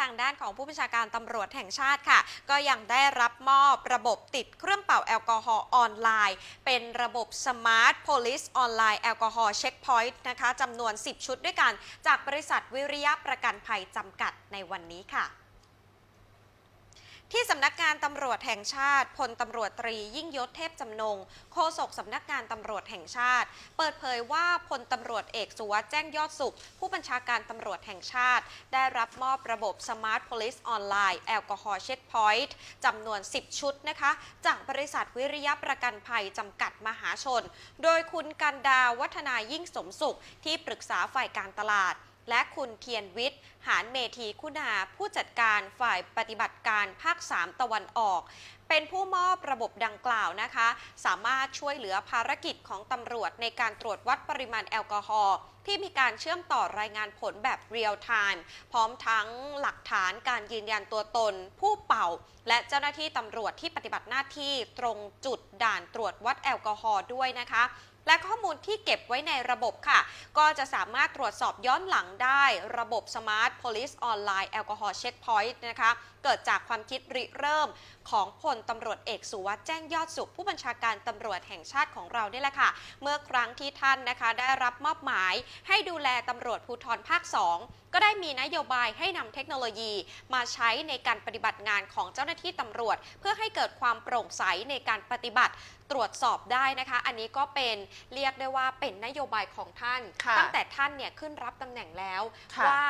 ทางด้านของผู้บัญชาการตำรวจแห่งชาติค่ะ ก็ยังได้รับมอบระบบติดเครื่องเป่าแอลกอฮอล์ออนไลน์ เป็นระบบ Smart Police Online แอลกอฮอล์เช็คพอยต์นะคะจำนวน 10 ชุดด้วยกัน จากบริษัทวิริยะประกันภัยจำกัดในวันนี้ค่ะ ที่สำนักงานตำรวจแห่งชาติพลตำรวจตรียิ่งยศเทพจำนงโฆษกสำนักงานตำรวจแห่งชาติ เปิดเผยว่าพลตำรวจเอกสุวัสด์แจ้งยอดสุข ผู้บัญชาการตำรวจแห่งชาติ ได้รับมอบระบบ Smart Police Online แอลกอฮอล์เช็คพอยต์จำนวน 10 ชุดนะคะ จากบริษัทวิริยะประกันภัยจำกัดมหาชน โดยคุณกันดาวัฒนายิ่งสมสุขที่ปรึกษาฝ่ายการตลาด และคุณเทียนวิทย์ หานเมธีคุณาผู้จัดการฝ่ายปฏิบัติการภาค 3 ตะวันออก เป็นผู้มอบระบบดังกล่าวนะคะ สามารถช่วยเหลือภารกิจของตำรวจในการตรวจวัดปริมาณแอลกอฮอล์ที่มีการเชื่อมต่อรายงานผลแบบเรียลไทม์พร้อมทั้งหลักฐานการยืนยันตัวตน ผู้เป่า และเจ้าหน้าที่ตำรวจที่ปฏิบัติหน้าที่ตรงจุดด่านตรวจวัดแอลกอฮอล์ด้วยนะคะ และข้อมูลที่เก็บไว้ในระบบค่ะ ก็จะสามารถตรวจสอบย้อนหลังได้ระบบ Smart Police Online Alcohol Checkpoint นะคะ เกิดจากความคิดริเริ่มของพลตำรวจเอกสุวัสด์แจ้งยอดสุข ผู้บัญชาการตำรวจแห่งชาติของเรานี่แหละค่ะ เมื่อครั้งที่ท่านนะคะได้รับมอบหมายให้ดูแลตำรวจภูธรภาค 2 ก็ได้มีนโยบายให้นำเทคโนโลยีมาใช้ในการปฏิบัติงานของเจ้าหน้าที่ตำรวจ เพื่อให้เกิดความโปร่งใสในการปฏิบัติตรวจสอบได้นะคะ อันนี้ก็เป็นเรียกได้ว่าเป็นนโยบายของท่าน ค่ะตั้งแต่ท่านเนี่ยขึ้นรับตำแหน่งแล้วค่ะ ว่า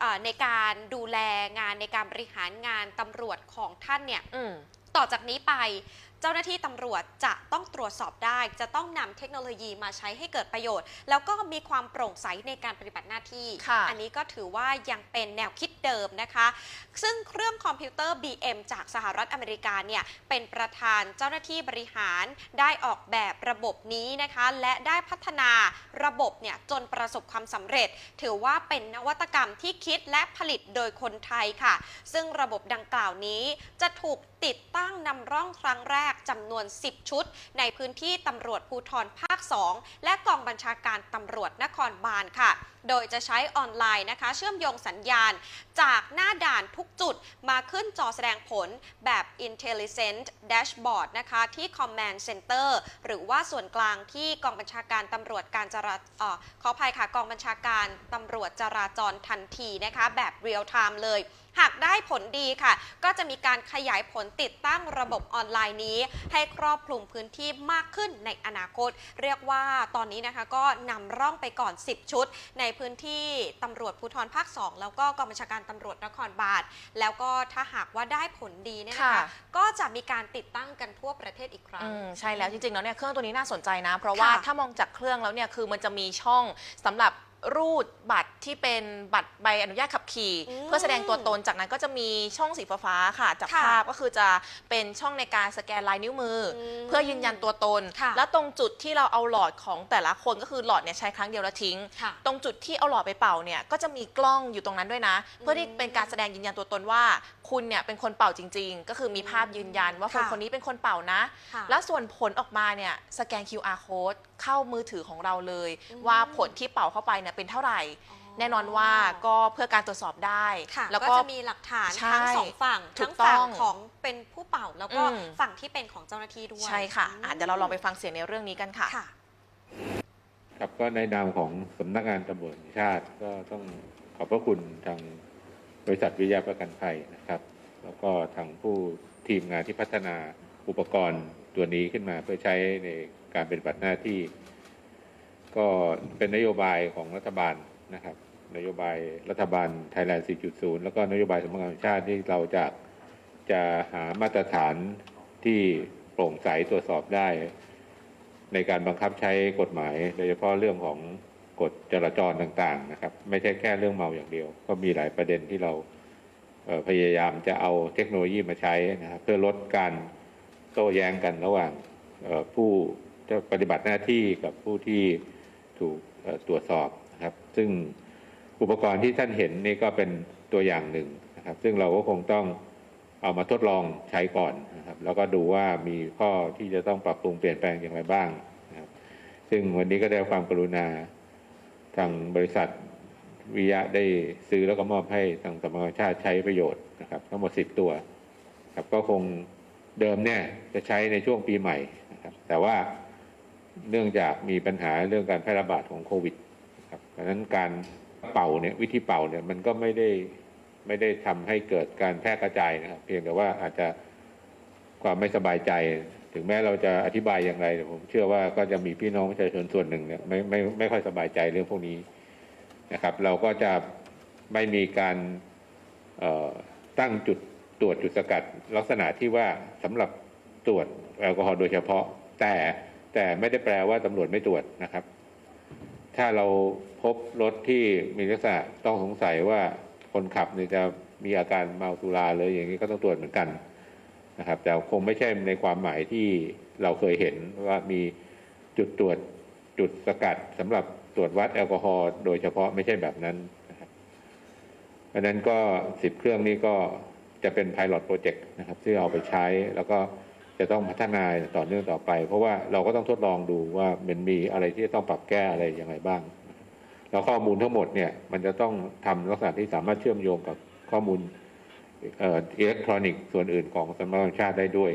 เอ่อในการดูแลงานในการบริหารงานตำรวจของท่านเนี่ย อืม ต่อจากนี้ไป เจ้าหน้าที่ตำรวจจะต้องตรวจสอบได้ จะต้องนำเทคโนโลยีมาใช้ให้เกิดประโยชน์ แล้วก็มีความโปร่งใสในการปฏิบัติหน้าที่ ค่ะอันนี้ก็ถือว่ายังเป็นแนวคิดเดิมนะคะ ซึ่งเครื่องคอมพิวเตอร์ BM จากสหรัฐอเมริกาเนี่ยเป็นประธานเจ้าหน้าที่บริหารได้ออกแบบระบบนี้นะคะ และได้พัฒนาระบบเนี่ยจนประสบความสำเร็จ ถือว่าเป็นนวัตกรรมที่คิดและผลิตโดยคนไทยค่ะ ซึ่งระบบดังกล่าวนี้จะถูกติดตั้งนำร่องครั้งแรกจำนวน 10 ชุด ในพื้นที่ตำรวจภูธรภาค 2 และกองบัญชาการตำรวจนครบาลค่ะ โดยจะใช้ออนไลน์นะคะ เชื่อมโยงสัญญาณ จากหน้าด่านทุกจุดมาขึ้นจอแสดงผลแบบ Intelligent Dashboard นะคะที่ Command Center หรือว่าส่วนกลางที่กองบัญชาการตำรวจการจราเอ่อขออภัยค่ะกองบัญชาการตำรวจจราจรทันทีนะคะแบบ Real Time เลยหากได้ผลดีค่ะ ก็จะมีการขยายผลติดตั้งระบบออนไลน์นี้ ให้ครอบคลุมพื้นที่มากขึ้นในอนาคต เรียกว่าตอนนี้นะคะก็นำร่องไปก่อน 10 ชุด ในพื้นที่ตำรวจภูธรภาค 2 แล้วก็กองบัญชาการตำรวจนครบาลแล้วก็ถ้าหากว่าได้ผลดีเนี่ยนะคะค่ะ ก็จะมีการติดตั้งกันทั่วประเทศอีกครั้ง อืมใช่แล้วจริงๆแล้วเนี่ยเครื่องตัวนี้น่าสนใจนะ เพราะว่าค่ะถ้ามองจากเครื่องแล้วเนี่ยคือมันจะมีช่องสำหรับ รูดบัตรที่เป็นบัตรใบอนุญาตขับขี่ อืมเพื่อแสดงตัวตนจากนั้นก็จะมีช่องสีฟ้าๆค่ะจากค่ะภาพก็คือจะเป็นช่องในการสแกนลายนิ้วมืออมเพื่อยืนยันตัวตน ค่ะแล้วตรงจุดที่เราเอาหลอดของแต่ละคนก็คือหลอดเนี่ยใช้ครั้งเดียวแล้วทิ้ง ค่ะตรงจุดที่เอาหลอดไปเป่าเนี่ยก็จะมีกล้องอยู่ตรงนั้นด้วยนะ เพื่อที่เป็นการแสดงยืนยันตัวตนว่า คุณเนี่ยเป็นคนเป่าจริง ๆ ก็คือมีภาพยืนยันว่าคนค่ะ คนนี้เป็นคนเป่านะ ค่ะ แล้วส่วนผลออกมาเนี่ยสแกน QR code เข้ามือถือของเราเลยอืมว่าผลที่เป่าเข้าไปเนี่ยเป็นเท่าไหร่ แน่นอนว่าก็เพื่อการตรวจสอบได้ ค่ะแล้วก็ก็จะมีหลักฐานใช่ทั้งสองฝั่งถูทั้งกต้ฝั่องงของเป็นผู้เป่าแล้วก็อืม ฝั่งที่เป็นของเจ้าหน้าที่ด้วยใช่ค่ะมอะเดี๋ยวเราลองไปฟังเสียงในเรื่องนี้กันค่ะ ค่ะ ครับก็ในนามของสำนักงานตำรวจแห่งชาติก็ต้องขอบพระคุณทางบริษัทวิทยาประกันภัยนะครับ แล้วก็ทางผู้ทีมงานที่พัฒนา อุปกรณ์ตัวนี้ขึ้นมาเพื่อใช้ในการปฏิบัติหน้าที่ ก็เป็นนโยบายของรัฐบาลนะครับ นโยบายรัฐบาลไทยแลนด์ 4.0 แล้วก็นโยบายสำนักงานตำรวจแห่งชาติที่เราจะจะหามาตรฐานที่โปร่งใสตรวจสอบได้ ในการบังคับใช้กฎหมายโดยเฉพาะเรื่องของกฎจราจรต่าง ๆ นะครับ ไม่ใช่แค่เรื่องเมาอย่างเดียว ก็มีหลายประเด็นที่เราพยายามจะเอาเทคโนโลยีมาใช้นะครับเพื่อลดการ โต้แย้งกันระหว่างผู้จะปฏิบัติหน้าที่กับผู้ที่ถูกตรวจสอบนะครับ ซึ่งอุปกรณ์ที่ท่านเห็นนี่ก็เป็นตัวอย่างหนึ่งนะครับ ซึ่งเราก็คงต้องเอามาทดลองใช้ก่อนนะครับ แล้วก็ดูว่ามีข้อที่จะต้องปรับปรุงเปลี่ยนแปลงอย่างไรบ้างนะครับ ซึ่งวันนี้ก็ได้ความกรุณาทางบริษัทวิยะได้ซื้อแล้วก็มอบให้ทางสำนักงานชาติใช้ประโยชน์นะครับ ทั้งหมด10ตัว ครับก็คง เดิมเนี่ยจะใช้ในช่วงปีใหม่นะครับแต่ว่าเนื่องจากมีปัญหาเรื่องการแพร่ระบาดของโควิดนะครับเพราะฉะนั้นการเป่าเนี่ยวิธีเป่าเนี่ยมันก็ไม่ได้ไม่ได้ทำให้เกิดการแพร่กระจายนะครับเพียงแต่ว่าอาจจะความไม่สบายใจ ถึงแม้เราจะอธิบายอย่างไรแต่ผมเชื่อว่าก็จะมีพี่น้องประชาชนส่วนหนึ่งเนี่ยไม่ไม่ไม่ค่อยสบายใจเรื่องพวกนี้นะครับ เราก็จะไม่มีการตั้งจุด ตรวจจุดสกัดลักษณะที่ว่าสำหรับตรวจแอลกอฮอล์โดยเฉพาะ แต่แต่ไม่ได้แปลว่าตำรวจไม่ตรวจนะครับ ถ้าเราพบรถที่มีลักษณะต้องสงสัยว่าคนขับเนี่ยจะมีอาการเมาสุราเลยอย่างนี้ก็ต้องตรวจเหมือนกันนะครับ แต่คงไม่ใช่ในความหมายที่เราเคยเห็นว่ามีจุดตรวจจุดสกัดสำหรับตรวจวัดแอลกอฮอล์โดยเฉพาะไม่ใช่แบบนั้นนะครับเพราะนั้นก็สิบเครื่องนี้ก็ จะเป็น Pilot Project นะครับที่เอาไปใช้ แล้วก็จะต้องพัฒนาต่อเนื่องต่อไป เพราะว่าเราก็ต้องทดลองดูว่ามันมีอะไรที่ต้องปรับแก้อะไรยังไงบ้าง แล้วข้อมูลทั้งหมดเนี่ยมันจะต้องทำลักษณะที่สามารถเชื่อมโยงกับข้อมูลอิเล็กทรอนิกส์ส่วนอื่นของสำนักงานชาติได้ด้วย